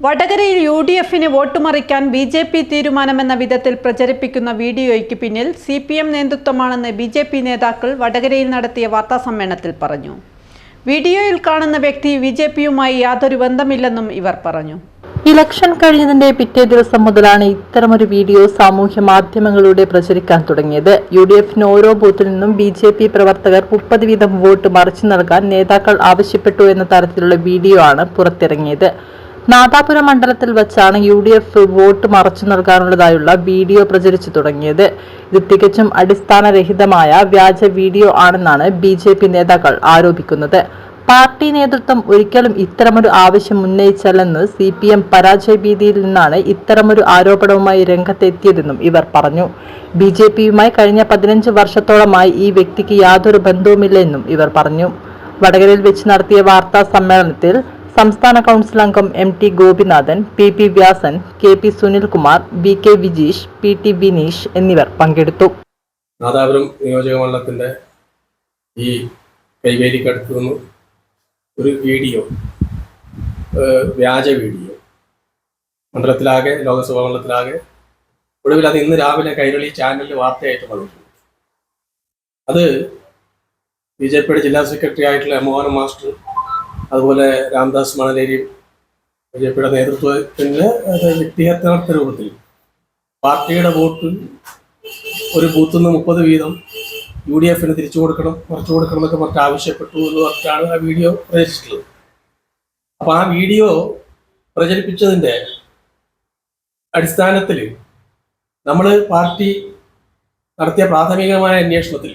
വടകരയിൽ U D എഫിന് vote മറിക്കാൻ ബി ജെ പി തീരുമാനമെന്ന വിധത്തിൽ പ്രചരിപ്പിക്കുന്ന വീഡിയോയ്ക്ക് പിന്നിൽ സി പി എം നേതൃത്വമാണെന്ന് ബി ജെ പി നേതാക്കൾ വടകരയിൽ നടത്തിയ വാർത്താസമ്മേളനത്തിൽ പറഞ്ഞു. വീഡിയോയിൽ കാണുന്ന വ്യക്തി ബി ജെ പിയുമായി യാതൊരു ബന്ധമില്ലെന്നും ഇവർ പറഞ്ഞു. ഇലക്ഷൻ കഴിഞ്ഞതിന്റെ പിറ്റേ ദിവസം മുതലാണ് ഇത്തരമൊരു വീഡിയോ സാമൂഹ്യ മാധ്യമങ്ങളിലൂടെ പ്രചരിക്കാൻ തുടങ്ങിയത്. യു ഡി എഫിന് ഓരോ ബൂത്തിൽ നിന്നും ബി ജെ പി പ്രവർത്തകർ മുപ്പത് വീതം വോട്ട് മറിച്ചു നൽകാൻ നേതാക്കൾ ആവശ്യപ്പെട്ടു എന്ന തരത്തിലുള്ള വീഡിയോ ആണ് പുറത്തിറങ്ങിയത്. നാദാപുരം മണ്ഡലത്തിൽ വെച്ചാണ് യു ഡി എഫ് വോട്ട് മറച്ചു നൽകാനുള്ളതായുള്ള വീഡിയോ പ്രചരിച്ചു തുടങ്ങിയത്. ഇത് തികച്ചും അടിസ്ഥാനരഹിതമായ വ്യാജ വീഡിയോ ആണെന്നാണ് ബി ജെ പി നേതാക്കൾ ആരോപിക്കുന്നത്. പാർട്ടി നേതൃത്വം ഒരിക്കലും ഇത്തരമൊരു ആവശ്യം ഉന്നയിച്ചല്ലെന്ന് സി പി എം പരാജയ ഭീതിയിൽ നിന്നാണ് ഇത്തരമൊരു ആരോപണവുമായി രംഗത്തെത്തിയതെന്നും ഇവർ പറഞ്ഞു. ബി ജെ പിയുമായി കഴിഞ്ഞ പതിനഞ്ച് വർഷത്തോളമായി ഈ വ്യക്തിക്ക് യാതൊരു ബന്ധവുമില്ലെന്നും ഇവർ പറഞ്ഞു. വടകരയിൽ വെച്ച് നടത്തിയ വാർത്താ സമ്മേളനത്തിൽ സംസ്ഥാന കൗൺസിൽ അംഗം M T Gopinathan P P Vyasan K P Sunilkumar B K Vijeesh P T Bineesh എന്നിവർ പങ്കെടുത്തു. നാദാപുരം നിയോജക മണ്ഡലത്തിന്റെ ഈ കൈവേലിക്കടുത്ത് നിന്ന് ഒരു വീഡിയോ വ്യാജ വീഡിയോ മണ്ഡലത്തിലാകെ ലോകസഭാ മണ്ഡലത്തിലാകെ ഒടുവിൽ അത് ഇന്ന് രാവിലെ കൈരളി ചാനലിൽ വാർത്തയായിട്ട് വന്നിട്ടുണ്ട് അത് ബി ജെ പിയുടെ ജില്ലാ സെക്രട്ടറി ആയിട്ടുള്ള മോഹൻ മാസ്റ്റർ അതുപോലെ രാംദാസ് മണലേരി ബി ജെ പിയുടെ നേതൃത്വത്തിന് വ്യക്തിഹത്യാർത്ഥ രൂപത്തിൽ പാർട്ടിയുടെ വോട്ട് ഒരു ബൂത്തിൽ നിന്ന് മുപ്പത് വീതം യു ഡി എഫിന് തിരിച്ചു കൊടുക്കണം കുറച്ചു കൊടുക്കണം എന്നൊക്കെ പറഞ്ഞിട്ട് ആവശ്യപ്പെട്ടു എന്ന് പറഞ്ഞിട്ടാണ് ആ വീഡിയോ പ്രചരിച്ചിട്ടുള്ളത്. അപ്പോൾ ആ വീഡിയോ പ്രചരിപ്പിച്ചതിന്റെ അടിസ്ഥാനത്തിൽ നമ്മൾ പാർട്ടി നടത്തിയ പ്രാഥമികമായ അന്വേഷണത്തിൽ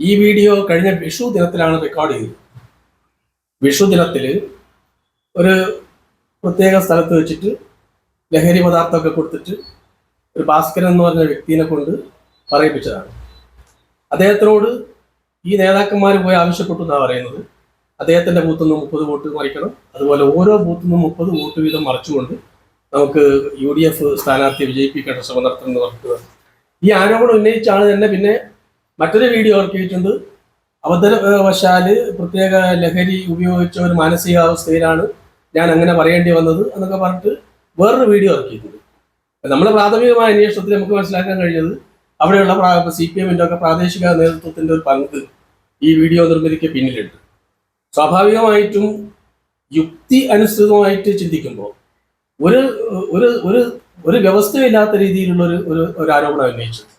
ഈ വീഡിയോ കഴിഞ്ഞ വിഷു ദിനത്തിലാണ് റെക്കോർഡ് ചെയ്തത്. വിഷു ദിനത്തിൽ ഒരു പ്രത്യേക സ്ഥലത്ത് വെച്ചിട്ട് ലഹരി പദാർത്ഥമൊക്കെ കൊടുത്തിട്ട് ഒരു ഭാസ്കരൻ എന്ന് പറഞ്ഞ വ്യക്തിനെ കൊണ്ട് പറയിപ്പിച്ചതാണ്. അദ്ദേഹത്തിനോട് ഈ നേതാക്കന്മാർ പോയി ആവശ്യപ്പെട്ടു എന്നാണ് പറയുന്നത്. അദ്ദേഹത്തിന്റെ ബൂത്തിൽ നിന്ന് മുപ്പത് വോട്ട് മറിക്കണം. അതുപോലെ ഓരോ ബൂത്തിൽ നിന്നും മുപ്പത് വോട്ട് വീതം മറിച്ചുകൊണ്ട് നമുക്ക് യു ഡി എഫ് സ്ഥാനാർത്ഥിയെ വിജയിപ്പിക്കേണ്ട ശ്രമം നടത്തുന്നത് ഈ ആരോപണം ഉന്നയിച്ചാണ് തന്നെ പിന്നെ മറ്റൊരു വീഡിയോ ഇറക്കിയിട്ടുണ്ട്. അബദ്ധവശാൽ പ്രത്യേക ലഹരി ഉപയോഗിച്ച ഒരു മാനസികാവസ്ഥയിലാണ് ഞാൻ അങ്ങനെ പറയേണ്ടി വന്നത് എന്നൊക്കെ പറഞ്ഞിട്ട് വേറൊരു വീഡിയോ ഇറക്കിയിട്ടുണ്ട്. നമ്മുടെ പ്രാഥമികമായ അന്വേഷണത്തിൽ നമുക്ക് മനസ്സിലാക്കാൻ കഴിഞ്ഞത് അവിടെയുള്ള സി പി എമ്മിന്റെ ഒക്കെ പ്രാദേശിക നേതൃത്വത്തിന്റെ ഒരു പങ്ക് ഈ വീഡിയോ നിർമ്മിതിക്ക് പിന്നിലുണ്ട്. സ്വാഭാവികമായിട്ടും യുക്തി അനുസൃതമായിട്ട് ചിന്തിക്കുമ്പോൾ ഒരു ഒരു ഒരു വ്യവസ്ഥയില്ലാത്ത രീതിയിലുള്ള ഒരു ഒരു ആരോപണം ഉന്നയിച്ചത്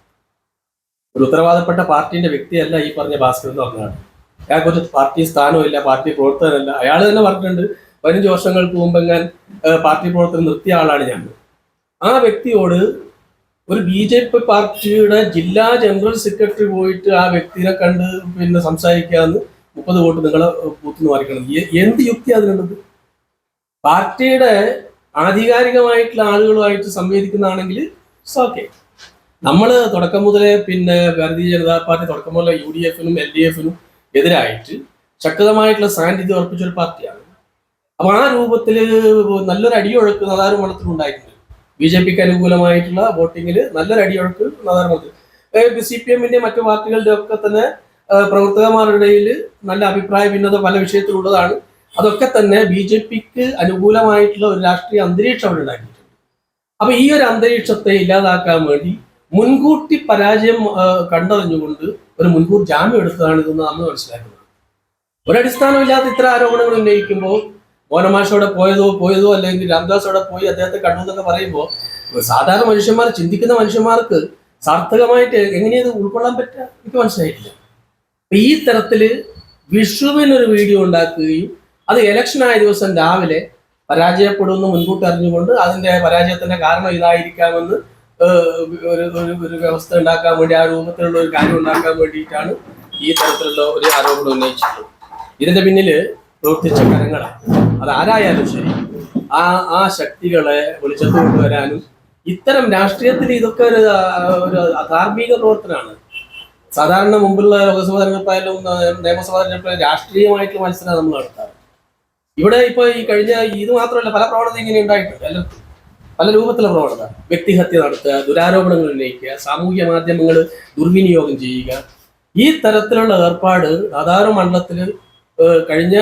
ഒരു ഉത്തരവാദപ്പെട്ട പാർട്ടിന്റെ വ്യക്തിയല്ല ഈ പറഞ്ഞ ഭാസ്കർ എന്ന് പറഞ്ഞാണ് അയാൾക്ക് ഒരു പാർട്ടി സ്ഥാനമില്ല പാർട്ടി പ്രവർത്തകനല്ല. അയാൾ തന്നെ പറഞ്ഞിട്ടുണ്ട് പതിനഞ്ച് വർഷങ്ങൾക്ക് മുമ്പ് ഞാൻ പാർട്ടി പ്രവർത്തനം നിർത്തിയ ആളാണ് ഞാൻ. ആ വ്യക്തിയോട് ഒരു ബി ജെ പി പാർട്ടിയുടെ ജില്ലാ ജനറൽ സെക്രട്ടറി പോയിട്ട് ആ വ്യക്തിയെ കണ്ട് പിന്നെ സംസാരിക്കാന്ന് മുപ്പത് വോട്ട് നിങ്ങളെ ബൂത്ത് നിന്ന് മറിക്കണം എന്ത് യുക്തി അതിനുള്ളത്? പാർട്ടിയുടെ ആധികാരികമായിട്ടുള്ള ആളുകളുമായിട്ട് സംവേദിക്കുന്നതാണെങ്കിൽ ഓക്കെ. നമ്മൾ തുടക്കം മുതലേ പിന്നെ ഭാരതീയ ജനതാ പാർട്ടി തുടക്കം മുതലേ യു ഡി എഫിനും എൽ ഡി എഫിനും എതിരായിട്ട് ശക്തമായിട്ടുള്ള സാന്നിധ്യം ഉറപ്പിച്ച ഒരു പാർട്ടിയാണ്. അപ്പൊ ആ രൂപത്തിൽ നല്ലൊരു അടിയൊഴുക്ക് നദാരു മണ്ഡലത്തിലുണ്ടായിട്ടുണ്ട് ബി ജെ പിക്ക് അനുകൂലമായിട്ടുള്ള വോട്ടിങ്ങിൽ നല്ലൊരു അടിയൊഴുക്ക് നദാരുമണത്തിൽ സി പി എമ്മിന്റെ മറ്റു പാർട്ടികളുടെ ഒക്കെ തന്നെ പ്രവർത്തകന്മാരുടെ നല്ല അഭിപ്രായ ഭിന്നത പല വിഷയത്തിലുള്ളതാണ്. അതൊക്കെ തന്നെ ബി ജെ പിക്ക് അനുകൂലമായിട്ടുള്ള ഒരു രാഷ്ട്രീയ അന്തരീക്ഷം അവിടെ ഉണ്ടാക്കിയിട്ടുണ്ട്. അപ്പൊ ഈ ഒരു അന്തരീക്ഷത്തെ ഇല്ലാതാക്കാൻ വേണ്ടി മുൻകൂട്ടി പരാജയം കണ്ടറിഞ്ഞുകൊണ്ട് ഒരു മുൻകൂർ ജാമ്യം എടുത്തതാണ് ഇതെന്ന് നമ്മൾ മനസ്സിലാക്കുന്നത്. ഒരടിസ്ഥാനമില്ലാത്ത ഇത്ര ആരോപണങ്ങൾ ഉന്നയിക്കുമ്പോൾ മോനമാഷോടെ പോയതോ പോയതോ അല്ലെങ്കിൽ രാംദാസോടെ പോയി അദ്ദേഹത്തെ കണ്ടു എന്നൊക്കെ പറയുമ്പോൾ സാധാരണ മനുഷ്യന്മാർ ചിന്തിക്കുന്ന മനുഷ്യന്മാർക്ക് സാർത്ഥകമായിട്ട് എങ്ങനെയത് ഉൾക്കൊള്ളാൻ പറ്റുക? എനിക്ക് മനസ്സിലായിട്ടില്ല. അപ്പൊ ഈ തരത്തിൽ വിഷുവിനൊരു വീഡിയോ ഉണ്ടാക്കുകയും അത് ഇലക്ഷൻ ആയ ദിവസം രാവിലെ പരാജയപ്പെടുമെന്ന് മുൻകൂട്ടി അറിഞ്ഞുകൊണ്ട് അതിന്റെ പരാജയത്തിന്റെ കാരണം ഇതായിരിക്കാമെന്ന് ഒരു ഒരു വ്യവസ്ഥ ഉണ്ടാക്കാൻ വേണ്ടി ആ രൂപത്തിലുള്ള ഒരു കാര്യം ഉണ്ടാക്കാൻ വേണ്ടിയിട്ടാണ് ഈ തരത്തിലുള്ള ഒരു ആരോപണം ഉന്നയിച്ചിട്ടുള്ളത്. ഇതിന്റെ പിന്നിൽ പ്രവർത്തിച്ച കരങ്ങളാണ് അത് ആരായാലും ശരി ആ ആ ശക്തികളെ വെളിച്ചത്ത് കൊണ്ടുവരാനും ഇത്തരം രാഷ്ട്രീയത്തിൽ ഇതൊക്കെ ഒരു ഒരു അധാർമിക പ്രവർത്തനമാണ്. സാധാരണ മുമ്പുള്ള ലോക്സഭാ തെരഞ്ഞെടുപ്പായാലും നിയമസഭാ തെരഞ്ഞെടുപ്പായാലും രാഷ്ട്രീയമായിട്ടുള്ള മത്സരം നമ്മൾ നടത്താറ്. ഇവിടെ ഇപ്പൊ ഈ കഴിഞ്ഞ ഇത് മാത്രമല്ല പല പ്രവണത ഇങ്ങനെ ഉണ്ടായിട്ടുണ്ട് എല്ലാവർക്കും. പല രൂപത്തിലുള്ള പ്രവണത വ്യക്തിഹത്യ നടത്തുക ദുരാരോപണങ്ങൾ ഉന്നയിക്കുക സാമൂഹ്യ മാധ്യമങ്ങൾ ദുർവിനിയോഗം ചെയ്യുക. ഈ തരത്തിലുള്ള ഏർപ്പാട് സാധാരണ മണ്ഡലത്തിൽ കഴിഞ്ഞ